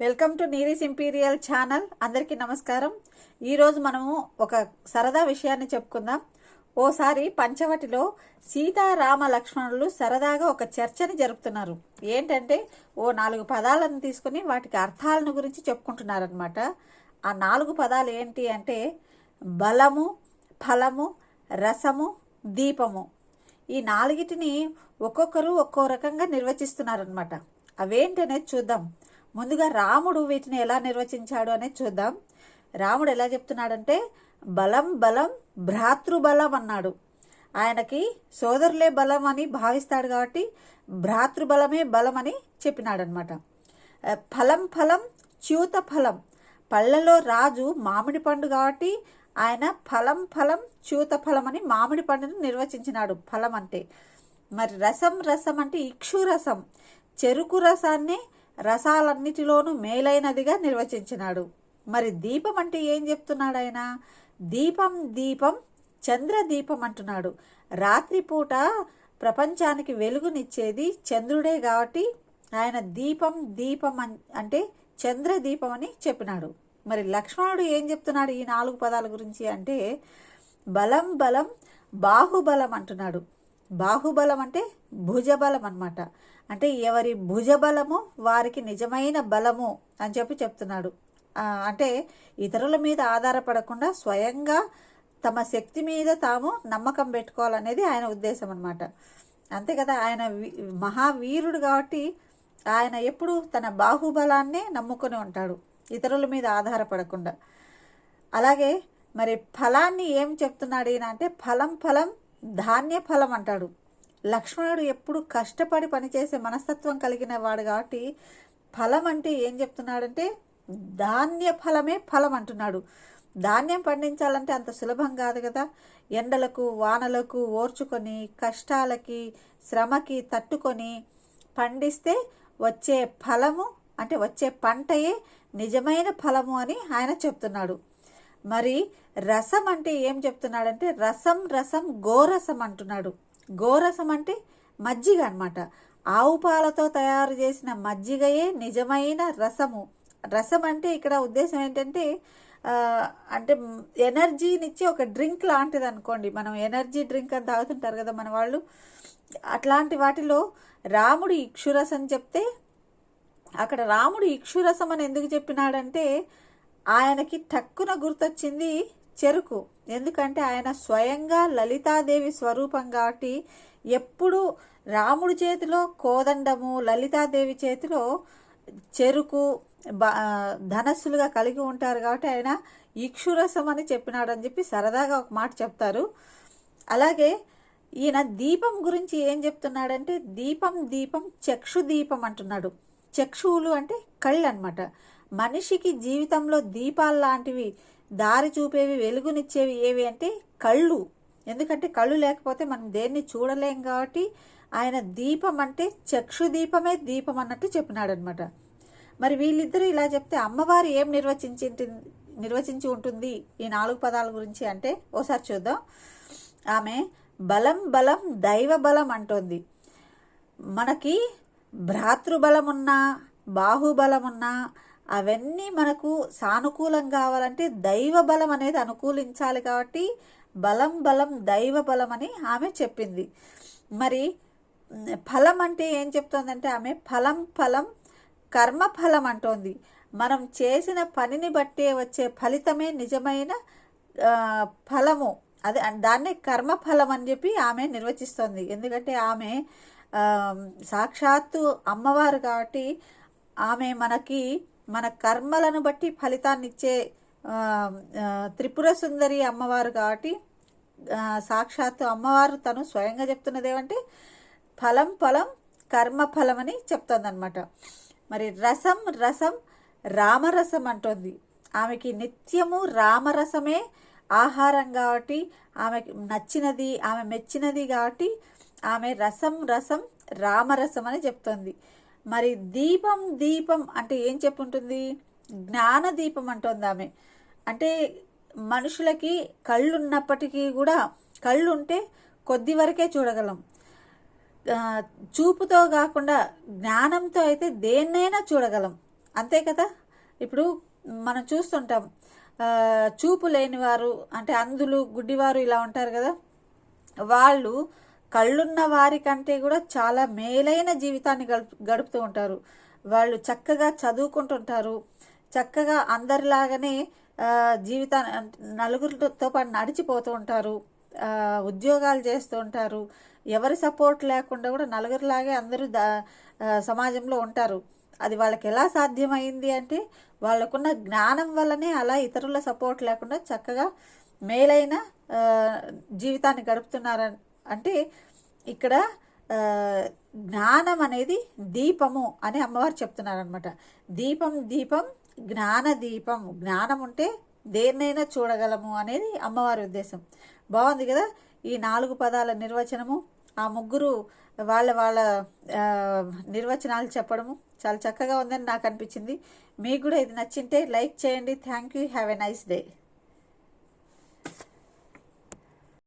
Welcome to Neeris imperial channel. అందరికీ నమస్కారం. ఈరోజు మనము ఒక సరదా విషయాన్ని చెప్పుకుందాం. ఓసారి పంచవటిలో సీతారామ లక్ష్మణులు సరదాగా ఒక చర్చని జరుపుతున్నారు. ఏంటంటే ఓ నాలుగు పదాలను తీసుకుని వాటికి అర్థాలను గురించి చెప్పుకుంటున్నారనమాట ఆ నాలుగు పదాలు ఏంటి అంటే బలము ఫలము రసము దీపము. ఈ నాలుగిటిని ఒక్కొక్కరు ఒక్కో రకంగా నిర్వచిస్తున్నారనమాట అవేంటనేది చూద్దాం. ముందుగా రాముడు వీటిని ఎలా నిర్వచించాడు అనేది చూద్దాం. రాముడు ఎలా చెప్తున్నాడంటే బలం బలం భ్రాతృబలం అన్నాడు. ఆయనకి సోదరులే బలం అని భావిస్తాడు కాబట్టి భ్రాతృబలమే బలం అని చెప్పినాడనమాట. ఫలం ఫలం చ్యూత ఫలం. పళ్ళలో రాజు మామిడి పండు కాబట్టి ఆయన ఫలం ఫలం చ్యూత ఫలం అని మామిడి పండును నిర్వచించినాడు ఫలం అంటే. మరి రసం రసం అంటే ఇక్షు రసం. చెరుకు రసాన్ని రసాలన్నిటిలోనూ మేలైనదిగా నిర్వచించినాడు. మరి దీపం అంటే ఏం చెప్తున్నాడు ఆయన? దీపం దీపం చంద్ర దీపం అంటున్నాడు. రాత్రిపూట ప్రపంచానికి వెలుగునిచ్చేది చంద్రుడే కాబట్టి ఆయన దీపం దీపం అన్- అంటే చంద్ర దీపం అని చెప్పినాడు. మరి లక్ష్మణుడు ఏం చెప్తున్నాడు ఈ నాలుగు పదాల గురించి అంటే బలం బలం బాహుబలం అంటున్నాడు. బాహుబలం అంటే భుజబలం అన్నమాట. అంటే ఎవరి భుజబలము వారికి నిజమైన బలము అని చెప్పి చెప్తున్నాడు. అంటే ఇతరుల మీద ఆధారపడకుండా స్వయంగా తమ శక్తి మీద తాము నమ్మకం పెట్టుకోవాలనేది ఆయన ఉద్దేశం అనమాట అంతే కదా ఆయన మహావీరుడు కాబట్టి ఆయన ఎప్పుడు తన బాహుబలాన్నే నమ్ముకొని ఉంటాడు ఇతరుల మీద ఆధారపడకుండా. అలాగే మరి ఫలాన్ని ఏం చెప్తున్నాడు ఈయన అంటే ఫలం ఫలం ధాన్య ఫలం అంటాడు. లక్ష్మణుడు ఎప్పుడు కష్టపడి పనిచేసే మనస్తత్వం కలిగిన వాడు కాబట్టి ఫలం అంటే ఏం చెప్తున్నాడంటే ధాన్య ఫలమే ఫలం అంటున్నాడు. ధాన్యం పండించాలంటే అంత సులభం కాదు కదా. ఎండలకు వానలకు ఓర్చుకొని కష్టాలకి శ్రమకి తట్టుకొని పండిస్తే వచ్చే ఫలము అంటే వచ్చే పంటయే నిజమైన ఫలము అని ఆయన చెప్తున్నాడు. మరి రసం అంటే ఏం చెప్తున్నాడంటే రసం రసం గోరసం అంటున్నాడు. గోరసం అంటే మజ్జిగ అన్నమాట. ఆవు పాలతో తయారు చేసిన మజ్జిగయే నిజమైన రసము. రసం అంటే ఇక్కడ ఉద్దేశం ఏంటంటే అంటే ఎనర్జీనిచ్చే ఒక డ్రింక్ లాంటిది అనుకోండి. మనం ఎనర్జీ డ్రింక్ అని తాగుతుంటారు కదా మన వాళ్ళు. అట్లాంటి వాటిలో రాముడు ఇక్షురసం చెప్తే అక్కడ రాముడు ఇక్షురసం అని ఎందుకు చెప్పినాడంటే ఆయనకి టక్కున గుర్తొచ్చింది చెరుకు. ఎందుకంటే ఆయన స్వయంగా లలితాదేవి స్వరూపం కాబట్టి ఎప్పుడు రాముడి చేతిలో కోదండము లలితాదేవి చేతిలో చెరుకు బ- ధనస్సులుగా కలిగి ఉంటారు కాబట్టి ఆయన ఇక్షురసం అని చెప్పినాడని చెప్పి సరదాగా ఒక మాట చెప్తారు. అలాగే ఈయన దీపం గురించి ఏం చెప్తున్నాడంటే దీపం దీపం చక్షు దీపం అంటున్నాడు. చక్షువులు అంటే కళ్ళు అనమాట మనిషికి జీవితంలో దీపాలు లాంటివి దారి చూపేవి వెలుగునిచ్చేవి ఏవి అంటే కళ్ళు. ఎందుకంటే కళ్ళు లేకపోతే మనం దేన్ని చూడలేం కాబట్టి ఆయన దీపం అంటే చక్షు దీపమే దీపం అన్నట్టు చెప్పినాడు అనమాట మరి వీళ్ళిద్దరూ ఇలా చెప్తే అమ్మవారు ఏం నిర్వచించి నిర్వచించి ఉంటుంది ఈ నాలుగు పదాల గురించి అంటే? ఓసారి చూద్దాం. ఆమె బలం బలం దైవ బలం అంటోంది. మనకి భ్రాతృబలం ఉన్నా అవన్నీ మనకు సానుకూలం కావాలంటే దైవ బలం అనేది అనుకూలించాలి కాబట్టి బలం బలం దైవ బలం అని ఆమె చెప్పింది. మరి ఫలం అంటే ఏం చెప్తోందంటే ఆమె ఫలం ఫలం కర్మ ఫలం అంటోంది. మనం చేసిన పనిని బట్టే వచ్చే ఫలితమే నిజమైన ఫలము. అదే దాన్నే కర్మ ఫలం అని చెప్పి ఆమె నిర్వచిస్తోంది. ఎందుకంటే ఆమె సాక్షాత్తు అమ్మవారు కాబట్టి ఆమె మనకి మన కర్మలను బట్టి ఫలితాన్నిచ్చే త్రిపుర సుందరి అమ్మవారు కాబట్టి సాక్షాత్తు అమ్మవారు తను స్వయంగా చెప్తున్నది ఏమంటే ఫలం ఫలం కర్మ ఫలం అని చెప్తోందనమాట మరి రసం రసం రామరసం అంటోంది. ఆమెకి నిత్యము రామరసమే ఆహారం కాబట్టి ఆమెకి నచ్చినది ఆమె మెచ్చినది కాబట్టి ఆమె రసం రసం రామరసం అని చెప్తోంది. మరి దీపం దీపం అంటే ఏం చెప్పుంటుంది? జ్ఞాన దీపం అంటుంది ఆమె. అంటే మనుషులకి కళ్ళు ఉన్నప్పటికీ కూడా కళ్ళు ఉంటే కొద్ది వరకే చూడగలం. చూపుతో కాకుండా జ్ఞానంతో అయితే దేన్నైనా చూడగలం. అంతే కదా? ఇప్పుడు మనం చూస్తుంటాం. చూపు లేనివారు అంటే అందులు గుడ్డివారు ఇలా ఉంటారు కదా? వాళ్ళు కళ్ళున్న వారికంటే కూడా చాలా మేలైన జీవితాన్ని గడుపు గడుపుతూ ఉంటారు. వాళ్ళు చక్కగా చదువుకుంటుంటారు. చక్కగా అందరిలాగానే జీవితాన్ని నలుగురితో పాటు నడిచిపోతూ ఉంటారు. ఉద్యోగాలు చేస్తూ ఉంటారు. ఎవరి సపోర్ట్ లేకుండా కూడా నలుగురిలాగే అందరూ దా సమాజంలో ఉంటారు. అది వాళ్ళకి ఎలా సాధ్యమైంది అంటే వాళ్ళకున్న జ్ఞానం వల్లనే అలా ఇతరుల సపోర్ట్ లేకుండా చక్కగా మేలైన జీవితాన్ని గడుపుతున్నారని అంటే ఇక్కడ జ్ఞానం అనేది దీపము అని అమ్మవారు చెప్తున్నారనమాట దీపం దీపం జ్ఞాన దీపం. జ్ఞానం ఉంటే దేన్నైనా చూడగలము అనేది అమ్మవారి ఉద్దేశం. బాగుంది కదా? ఈ నాలుగు పదాల నిర్వచనము ఆ ముగ్గురు వాళ్ళ వాళ్ళ నిర్వచనాలు చెప్పడము చాలా చక్కగా ఉందని నాకు అనిపించింది. మీకు కూడా ఇది నచ్చింటే లైక్ చేయండి. Thank you have a nice day